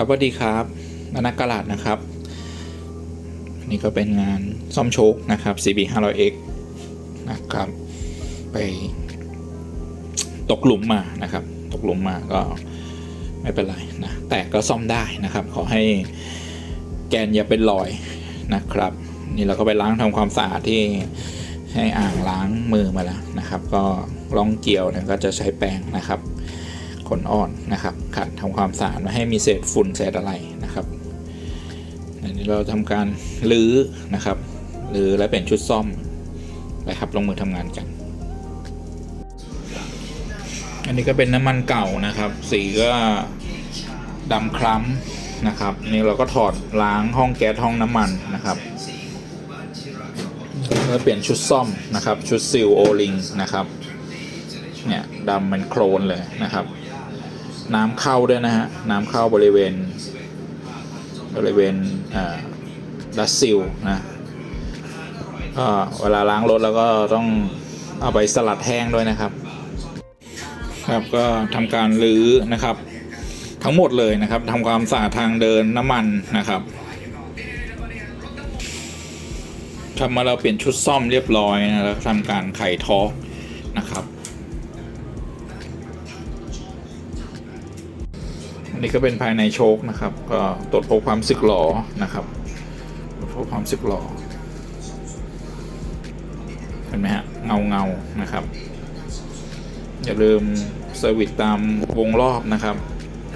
ครับสวัสดีครับมานักกลาดนะครับนี่ก็เป็นงานซ่อมโชคนะครับ CB 500X นะครับ ไปตกหลุมมานะครับ ตกหลุมมาก็ไม่เป็นไรนะแต่ก็ซ่อมได้นะครับ ขอให้แกนอย่าเป็นรอยนะครับ นี่เราก็ไปล้างทำความสะอาดที่ให้อ่างล้างมือมาแล้วนะครับ ก็ล่องเกี่ยวเนี่ยก็จะใช้แปรงนะครับ ขนอ่อนนะครับ ขัดทำความสะอาดไม่ให้มีเศษฝุ่นเศษอะไรนะครับอันนี้เราทำการรื้อนะครับรื้อและเป็นชุดซ่อมไปครับลงมือทำงานกัน อันนี้ก็เป็นน้ำมันเก่านะครับ สีก็ดำคล้ำนะครับ นี่เราก็ถอดล้างห้องแก๊สห้องน้ำมันนะครับแล้วเปลี่ยนชุดซ่อมนะครับ ชุดซิลโอลิงนะครับ เนี่ยดำมันโครนเลยนะครับ น้ำเข้าด้วยนะฮะ น้ำเข้าบริเวณ บริเวณดัสซิลนะก็เวลาล้างรถแล้วก็ต้องเอาไปสลัดแห้งด้วยนะครับ ครับก็ทำการรื้อนะครับ ทั้งหมดเลยนะครับทำความสะอาดทางเดินน้ำมันนะครับทำมาเราเปลี่ยนชุดซ่อมเรียบร้อยนะแล้วทำการไขท้อ อันนี้ก็เป็นภายในโชคนะครับ ก็ตรวจพบความสึกหรอนะครับตรวจพบความสึกหรอเห็นไหมฮะเงาเงานะครับ อย่าลืมเซอร์วิสตามวงรอบนะครับ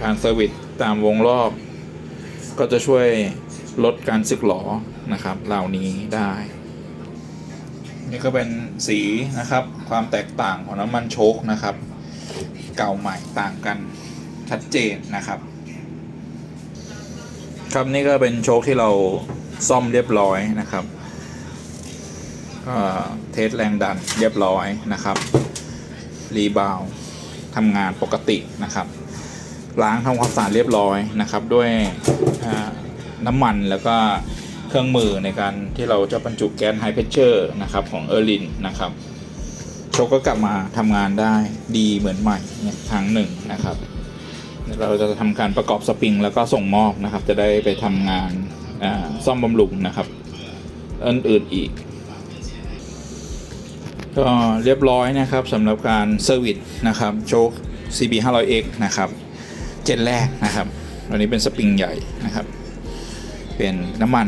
การเซอร์วิสตามวงรอบ ก็จะช่วยลดการสึกหรอนะครับเหล่านี้ได้นี่ก็เป็นสีนะครับ ความแตกต่างของน้ำมันโชคนะครับ เก่าใหม่ต่างกัน ชัดเจนนะครับ ครับนี่ก็เป็นโชคที่เราซ่อมเรียบร้อยนะครับก็เทสแรงดันเรียบร้อยนะครับ รีบาวทำงานปกตินะครับ ล้างทำความสะอาดเรียบร้อยนะครับ ด้วยอ่าน้ำมันแล้วก็เครื่องมือในการที่เราจะบรรจุแก๊สไฮเพชเชอร์นะครับของเออร์ลินนะครับโชคก็กลับมาทำงานได้ดีเหมือนใหม่เนี่ยครั้งหนึ่งนะครับ เราจะทำการประกอบสปริงแล้วก็ส่งมอบนะครับ จะได้ไปทำงานซ่อมบำรุงนะครับอื่นๆอีก ก็เรียบร้อยนะครับสำหรับการเซอร์วิสนะครับโชค CB 500X นะครับ เจนแรกนะครับตัวนี้เป็นสปริงใหญ่นะครับ เป็นน้ำมัน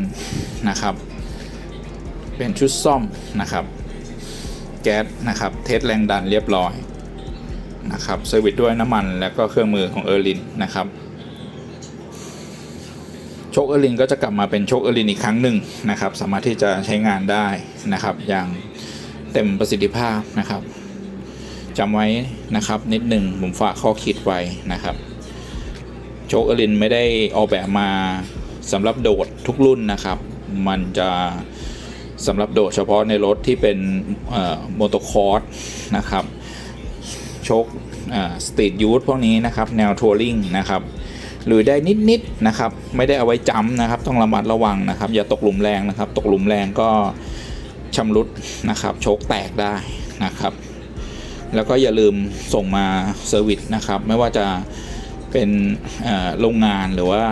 นะครับ เป็นชุดซ่อมนะครับ แก๊สนะครับ เทสแรงดันเรียบร้อย นะครับเซอร์วิสด้วยน้ำมันแล้วก็เครื่องมือของเออร์ลินนะครับโชคเออร์ลินก็จะกลับมาเป็นโชคเออร์ลินอีกครั้งหนึ่งนะครับ สามารถที่จะใช้งานได้นะครับ อย่างเต็มประสิทธิภาพนะครับจำไว้นะครับนิดหนึ่งผมฝากข้อคิดไว้นะครับโชคเออร์ลินไม่ได้ออกแบบมาสำหรับโดดทุกรุ่นนะครับ มันจะสำหรับโดดเฉพาะในรถที่เป็นโมโตคอร์สนะครับ ชคสตรีทยูทพวกนี้นะครับแนวทัวริงนะครับหรือได้นิดๆนะครับไม่ได้เอาไว้จำนะครับ ต้องระมัดระวังนะครับ อย่าตกหลุมแรงนะครับ ตกหลุมแรงก็ชำรุดนะครับโชคแตกได้นะครับ แล้วก็อย่าลืมส่งมาเซอร์วิสนะครับ ไม่ว่าจะเป็นโรงงานหรือว่า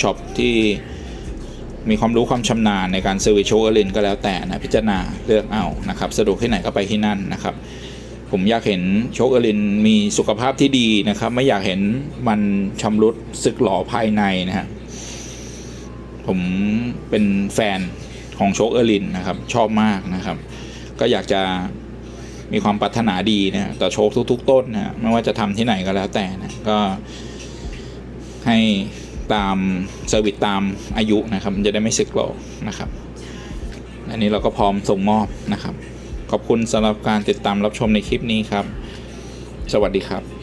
ช็อปที่มีความรู้ความชำนาญในการเซอร์วิสโชคเอลินก็แล้วแต่นะพิจารณาเลือกเอานะครับ สะดวกที่ไหนก็ไปที่นั่นนะครับ ผมอยากเห็นโชคเอร์ลินมีสุขภาพที่ดีนะครับ ไม่อยากเห็นมันชำรุดสึกหลอภายในนะฮะผมเป็นแฟนของโชคเอร์ลินนะครับ ชอบมากนะครับ ก็อยากจะมีความปรารถนาดีนะต่อโชคทุก ๆ ต้นนะไม่ว่าจะทำที่ไหนก็แล้วแต่นะก็ให้ตามเซอร์วิสตามอายุนะครับ มันจะได้ไม่สึกหรอนะครับ อันนี้เราก็พร้อมส่งมอบนะครับ ขอบคุณสำหรับการติดตามรับชมในคลิปนี้ครับ สวัสดีครับ